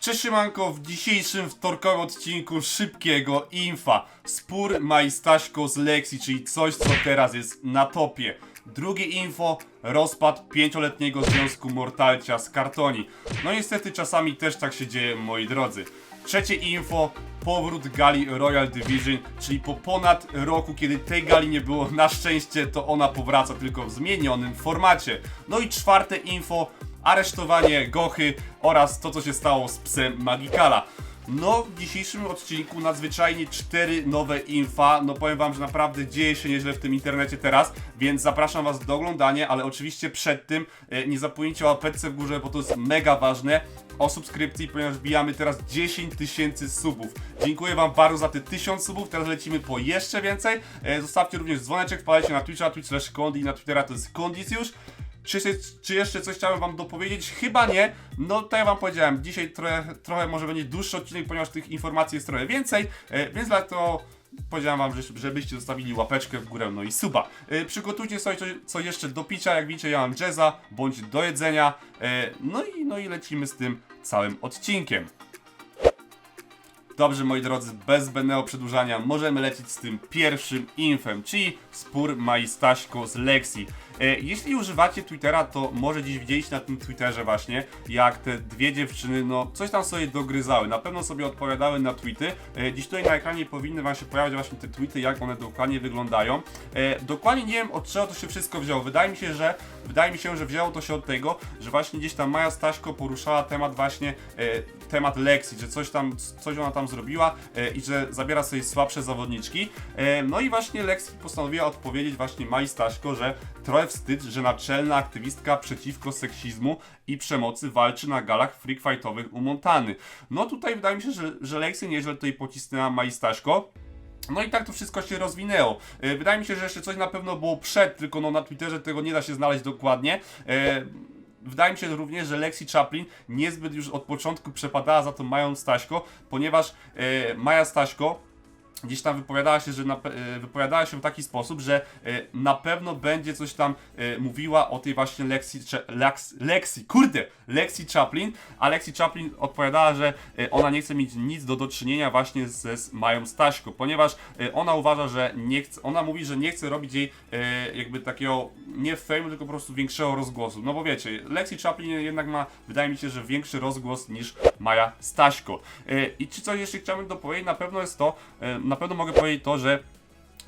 Cześć siemanko, w dzisiejszym wtorkowym odcinku szybkiego infa. Spór Majstaśko z Lexi, czyli coś co teraz jest na topie. Drugie info, rozpad pięcioletniego związku Mortalcia z kartoni. No niestety czasami też tak się dzieje moi drodzy. Trzecie info, powrót gali Royal Division, czyli po ponad roku, kiedy tej gali nie było, na szczęście to ona powraca tylko w zmienionym formacie. No i czwarte info, aresztowanie Gochy oraz to, co się stało z psem Magikala. No, w dzisiejszym odcinku nadzwyczajnie cztery nowe infa. No powiem wam, że naprawdę dzieje się nieźle w tym internecie teraz, więc zapraszam was do oglądania, ale oczywiście przed tym e, nie zapomnijcie o łapeczce w górze, bo to jest mega ważne o subskrypcji, ponieważ bijamy teraz 10 tysięcy subów. Dziękuję Wam bardzo za te 1000 subów, teraz lecimy po jeszcze więcej. E, zostawcie również dzwoneczek, wpadajcie na Twitcha, Twitch slash Kondi, na Twittera to jest Kondicjusz. Czy, czy jeszcze coś chciałem Wam dopowiedzieć? Chyba nie. No to ja Wam powiedziałem, dzisiaj trochę, trochę może będzie dłuższy odcinek, ponieważ tych informacji jest trochę więcej, e, więc dlatego powiedziałem Wam, że, żebyście zostawili łapeczkę w górę, no i suba. E, przygotujcie sobie coś, co jeszcze do picia, jak widzicie ja mam jazza, bądź do jedzenia, e, no, i, no i lecimy z tym całym odcinkiem. Dobrze, moi drodzy, bez zbędnego przedłużania możemy lecieć z tym pierwszym infem, czyli spór Majstaśko z Lexi. E, jeśli używacie Twittera, to może dziś widzieliście na tym Twitterze właśnie, jak te dwie dziewczyny, no, coś tam sobie dogryzały. Na pewno sobie odpowiadały na tweety. E, dziś tutaj na ekranie powinny wam się pojawiać właśnie te tweety, jak one dokładnie wyglądają. E, dokładnie nie wiem, od czego to się wszystko wzięło. Wydaje mi się, że wydaje mi się, że wzięło to się od tego, że właśnie gdzieś tam Maja Staśko poruszała temat właśnie, temat Lexi, że coś tam, coś ona tam zrobiła i że zabiera sobie słabsze zawodniczki. No i właśnie Lexi postanowiła odpowiedzieć właśnie Mai Staśko, że trochę wstyd, że naczelna aktywistka przeciwko seksizmu i przemocy walczy na galach freak fightowych u Montany. No tutaj wydaje mi się, że, że Lexi nieźle tutaj pocisnęła Mai Staśko. No i tak to wszystko się rozwinęło. E, Wydaje mi się, że jeszcze coś na pewno było przed, tylko no na Twitterze tego nie da się znaleźć dokładnie. E, Wydaje mi się również, że Lexi Chaplin niezbyt już od początku przepadała za tą Mają Staśko, ponieważ e, Maja Staśko gdzieś tam wypowiadała się, że na, e, wypowiadała się w taki sposób, że e, na pewno będzie coś tam e, mówiła o tej właśnie Cze- Lex, Lexi, kurde, Lexi Chaplin, a Lexi Chaplin odpowiadała, że ona nie chce mieć nic do, do czynienia właśnie ze z Mają Staśko, ponieważ ona uważa, że nie chce, ona mówi, że nie chce robić jej jakby takiego nie fame, tylko po prostu większego rozgłosu. No bo wiecie, Lexi Chaplin jednak ma, wydaje mi się, że większy rozgłos niż Maja Staśko. I czy coś jeszcze chciałbym dopowiedzieć, na pewno jest to, na pewno mogę powiedzieć to, że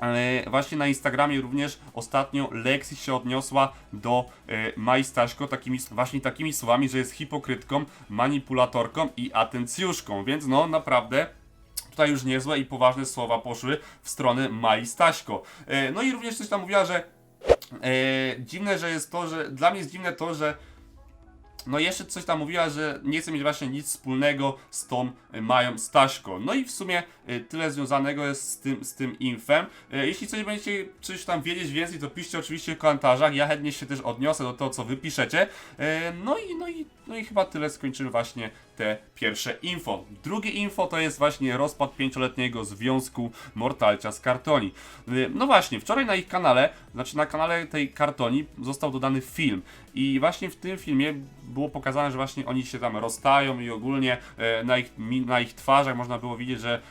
E, właśnie na Instagramie również ostatnio Lexi się odniosła do e, Mai takimi, właśnie takimi słowami, że jest hipokrytką, manipulatorką i atencjuszką, więc no naprawdę tutaj już niezłe i poważne słowa poszły w stronę Mai Staśko. E, no i również coś tam mówiła, że e, dziwne, że jest to, że dla mnie jest dziwne to, że no jeszcze coś tam mówiła, że nie chce mieć właśnie nic wspólnego z tą y, Mają Staśko. No i w sumie y, tyle związanego jest z tym, z tym infem. Y, Jeśli coś będziecie coś tam wiedzieć więcej, to piszcie oczywiście w komentarzach. Ja chętnie się też odniosę do tego, co wy piszecie. No i, no i, no i chyba tyle skończymy właśnie te pierwsze info. Drugie info to jest właśnie rozpad pięcioletniego związku Mortalcia z Kartoni. Y, No właśnie, wczoraj na ich kanale, znaczy na kanale tej Kartoni został dodany film i właśnie w tym filmie było pokazane, że właśnie oni się tam rozstają i ogólnie e, na, ich, na ich twarzach można było widzieć, że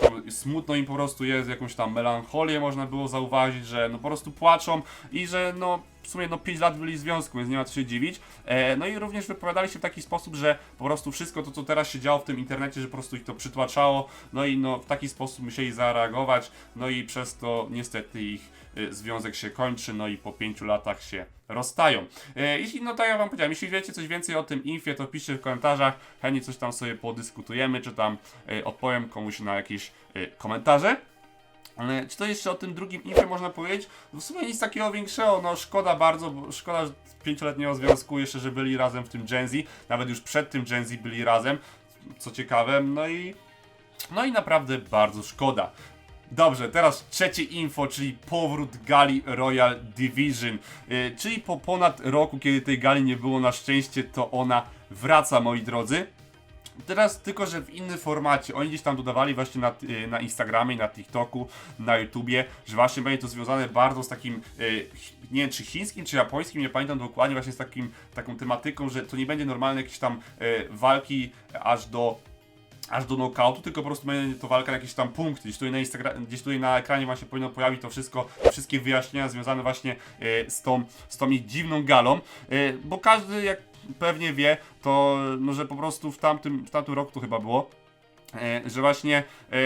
tam smutno im po prostu jest, jakąś tam melancholię można było zauważyć, że no po prostu płaczą i że no w sumie no 5 lat byli w związku, więc nie ma co się dziwić. E, no i również wypowiadali się w taki sposób, że po prostu wszystko to, co teraz się działo w tym internecie, że po prostu ich to przytłaczało, no i no w taki sposób musieli zareagować, no i przez to niestety ich y, związek się kończy, no i po 5 latach się rozstają. E, jeśli, no tak wam powiedziałem, jeśli wiecie coś więcej o tym infie, to piszcie w komentarzach, chętnie coś tam sobie podyskutujemy, czy tam e, odpowiem komuś na jakieś e, komentarze. Ale czy to jeszcze o tym drugim infie można powiedzieć? W sumie nic takiego większego, no szkoda bardzo, bo szkoda pięcioletniego związku, jeszcze, że byli razem w tym Gen Z, nawet już przed tym Gen Z byli razem, co ciekawe, no i no i naprawdę bardzo szkoda. Dobrze, teraz trzecie info, czyli powrót gali Royal Division. Yy, czyli po ponad roku, kiedy tej gali nie było na szczęście, to ona wraca, moi drodzy. Teraz tylko, że w innym formacie. Oni gdzieś tam dodawali właśnie na, y, na Instagramie, na TikToku, na YouTubie, że właśnie będzie to związane bardzo z takim, y, nie wiem czy chińskim, czy japońskim, nie pamiętam dokładnie, właśnie z takim, taką tematyką, że to nie będzie normalne jakieś tam y, walki aż do aż do knockoutu, tylko po prostu będzie to walka na jakieś tam punkty. Gdzieś tutaj na, Instagra- gdzieś tutaj na ekranie właśnie powinno pojawić to wszystko, wszystkie wyjaśnienia związane właśnie z tą, z tą ich dziwną galą, bo każdy jak pewnie wie, to no, że po prostu w tamtym, w tamtym roku to chyba było, E, że właśnie e,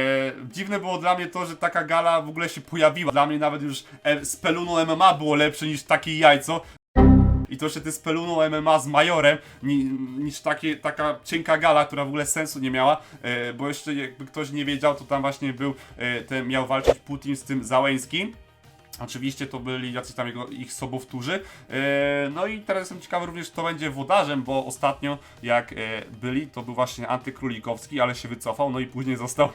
dziwne było dla mnie to, że taka gala w ogóle się pojawiła. Dla mnie nawet już e, z Peluną MMA było lepsze niż takie jajco. I to, że ty z Peluną MMA z Majorem, ni, niż takie, taka cienka gala, która w ogóle sensu nie miała, e, bo jeszcze jakby ktoś nie wiedział, to tam właśnie był, e, ten miał walczyć Putin z tym Załęskim. Oczywiście to byli jacyś tam jego, ich sobowtórzy. E, no i teraz jestem ciekawy również, kto będzie wodarzem, bo ostatnio jak e, byli, to był właśnie Antykrólikowski, ale się wycofał, no i później został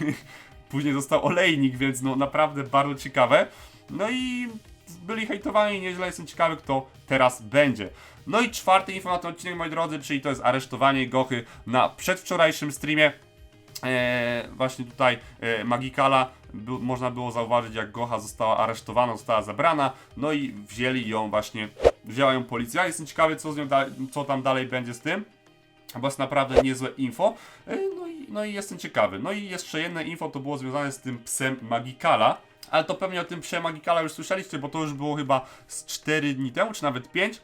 później został olejnik, więc no naprawdę bardzo ciekawe. No i byli hejtowani nieźle, jestem ciekawy kto teraz będzie. No i czwarty info na ten odcinek, moi drodzy, czyli to jest aresztowanie Gochy na przedwczorajszym streamie. Eee, właśnie tutaj e, Magikala by, można było zauważyć jak Gocha została aresztowana, została zabrana, no i wzięli ją właśnie, wzięła ją policja. Jestem ciekawy co, z nią co tam dalej będzie z tym, bo jest naprawdę niezłe info. E, no, i, no i jestem ciekawy. No i jeszcze jedno info to było związane z tym psem Magikala. Ale to pewnie o tym psie Magikala już słyszeliście, bo to już było chyba z 4 dni temu, czy nawet 5.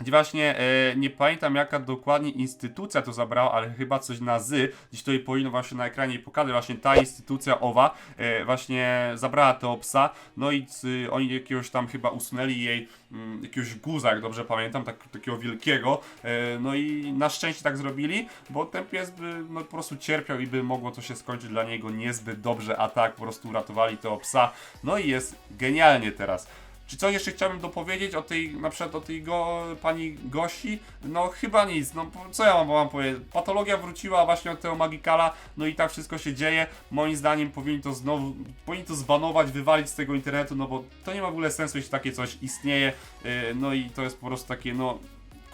Gdzie właśnie e, nie pamiętam jaka dokładnie instytucja to zabrała, ale chyba coś na z. Gdzieś tutaj powinno właśnie na ekranie pokazać, właśnie ta instytucja owa e, właśnie zabrała tego psa. No i y, oni jakiegoś tam chyba usunęli jej mm, jakiegoś guza, jak dobrze pamiętam, tak, takiego wielkiego. E, no i na szczęście tak zrobili, bo ten pies by no, po prostu cierpiał i by mogło to się skończyć dla niego niezbyt dobrze, a tak po prostu uratowali tego psa. No i jest genialnie teraz. Czy coś jeszcze chciałbym dopowiedzieć o tej, na przykład o tej go, pani Gosi? No chyba nic, no co ja mam wam powiedzieć? Patologia wróciła właśnie od tego Magikala, no i tak wszystko się dzieje. Moim zdaniem powinni to znowu, powinni to zbanować, wywalić z tego internetu, no bo to nie ma w ogóle sensu, jeśli takie coś istnieje. Yy, no i to jest po prostu takie, no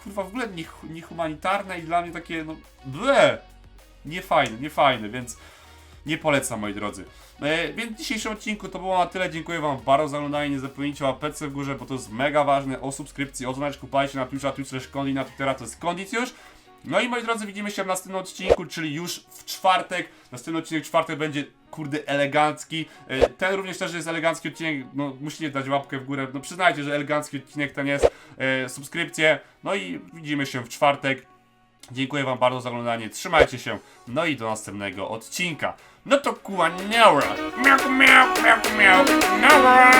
kurwa w ogóle niehumanitarne i dla mnie takie, no ble! Niefajne, niefajne, więc nie polecam moi drodzy. E, więc w dzisiejszym odcinku to było na tyle. Dziękuję Wam bardzo za oglądanie. Nie zapomnijcie o łapce w górze, bo to jest mega ważne. O subskrypcji, o dzwoneczku, palicie na Twitcha, Twitch Kondi, na Twittera to jest Kondicjusz. No i moi drodzy, widzimy się w następnym odcinku, czyli już w czwartek. Następny odcinek w czwartek będzie, kurde, elegancki. E, Ten również też jest elegancki odcinek, no musicie dać łapkę w górę. No przyznajcie, że elegancki odcinek ten jest. E, Subskrypcję. No i widzimy się w czwartek. Dziękuję Wam bardzo za oglądanie, trzymajcie się, no i do następnego odcinka. No to kuła, niaura! Miau, miau, miau, miau, niaura!